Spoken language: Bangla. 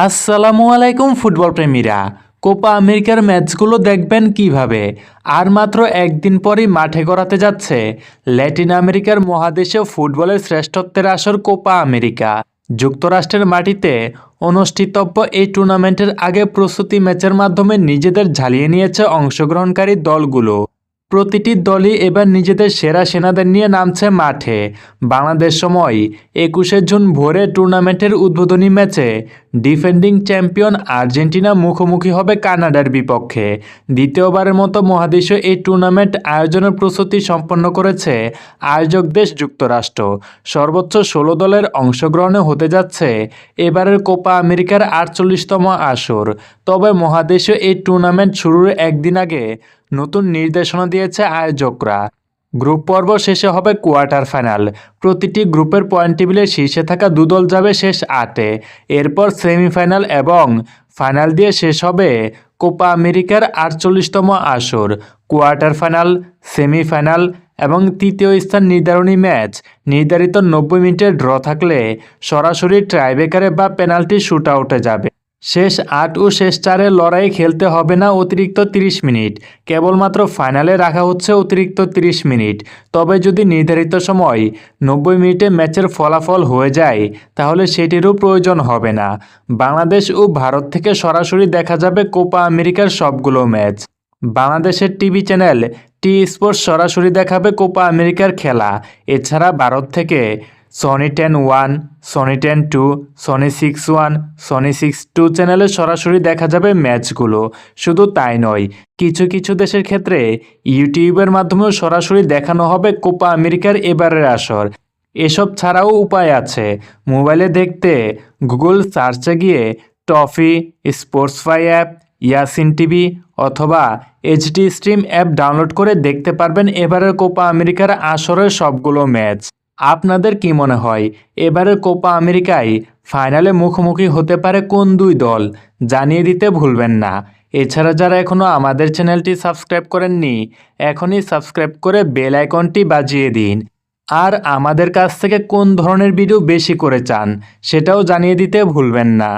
আসসালামু আলাইকুম ফুটবল প্রেমীরা। কোপা আমেরিকার ম্যাচগুলো দেখবেন কীভাবে? আর মাত্র একদিন পরই মাঠে গড়াতে যাচ্ছে ল্যাটিন আমেরিকার মহাদেশে ফুটবলের শ্রেষ্ঠত্বের আসর কোপা আমেরিকা। যুক্তরাষ্ট্রের মাটিতে অনুষ্ঠিতব্য এই টুর্নামেন্টের আগে প্রস্তুতি ম্যাচের মাধ্যমে নিজেদের ঝালিয়ে নিয়েছে অংশগ্রহণকারী দলগুলো। প্রতিটি দলই এবার নিজেদের সেরা সেনাদের নিয়ে নামছে মাঠে। বাংলাদেশ সময় একুশে জুন ভোরে টুর্নামেন্টের উদ্বোধনী ম্যাচে ডিফেন্ডিং চ্যাম্পিয়ন আর্জেন্টিনা মুখোমুখি হবে কানাডার বিপক্ষে। দ্বিতীয়বারের মতো মহাদেশীয় এই টুর্নামেন্ট আয়োজনের প্রস্তুতি সম্পন্ন করেছে আয়োজক দেশ যুক্তরাষ্ট্র। সর্বোচ্চ ষোলো দলের অংশগ্রহণে হতে যাচ্ছে এবারের কোপা আমেরিকার আটচল্লিশতম আসর। তবে মহাদেশীয় এই টুর্নামেন্ট শুরুর একদিন আগে নতুন নির্দেশনা দিয়েছে আয়োজকরা। গ্রুপ পর্ব শেষে হবে কোয়ার্টার ফাইনাল। প্রতিটি গ্রুপের পয়েন্ট টেবিলের শীর্ষে থাকা দুদল যাবে শেষ আটে। এরপর সেমিফাইনাল এবং ফাইনাল দিয়ে শেষ হবে কোপা আমেরিকার আটচল্লিশতম আসর। কোয়ার্টার ফাইনাল, সেমিফাইনাল এবং তৃতীয় স্থান নির্ধারণী ম্যাচ। নির্ধারিত নব্বই মিনিটের ড্র থাকলে সরাসরি ট্রাইবেকারে বা পেনাল্টি শুট আউটে যাবে। শেষ আট ও শেষ চারের লড়াই খেলতে হবে না অতিরিক্ত 30 মিনিট। কেবলমাত্র ফাইনালে রাখা হচ্ছে অতিরিক্ত 30 মিনিট। তবে যদি নির্ধারিত সময় নব্বই মিনিটে ম্যাচের ফলাফল হয়ে যায়, তাহলে সেটিরও প্রয়োজন হবে না। বাংলাদেশ ও ভারত থেকে সরাসরি দেখা যাবে কোপা আমেরিকার সবগুলো ম্যাচ। বাংলাদেশের টিভি চ্যানেল টি স্পোর্টস সরাসরি দেখাবে কোপা আমেরিকার খেলা। এছাড়া ভারত থেকে Sony ten one Sony ten two Sony six one Sony six two চ্যানেলে সরাসরি দেখা যাবে ম্যাচগুলো শুধু তাই নয়, কিছু কিছু দেশের ক্ষেত্রে ইউটিউবের মাধ্যমেও সরাসরি দেখানো হবে কোপা আমেরিকার এবারের আসর। এসব ছাড়াও উপায় আছে। মোবাইলে দেখতে গুগল সার্চে গিয়ে Toffee, Sportzfy app, Yacine TV অথবা এইচডি স্ট্রিম অ্যাপ ডাউনলোড করে দেখতে পারবেন এবারের কোপা আমেরিকার আসরের সবগুলো ম্যাচ। আপনাদের কি মনে হয়, এবারের কোপা আমেরিকায় ফাইনালে মুখোমুখি হতে পারে কোন দুই দল? জানিয়ে দিতে ভুলবেন না। এছাড়া যারা এখনও আমাদের চ্যানেলটি সাবস্ক্রাইব করেননি, এখনই সাবস্ক্রাইব করে বেল আইকনটি বাজিয়ে দিন। আর আমাদের কাছ থেকে কোন ধরনের ভিডিও বেশি করে চান, সেটাও জানিয়ে দিতে ভুলবেন না।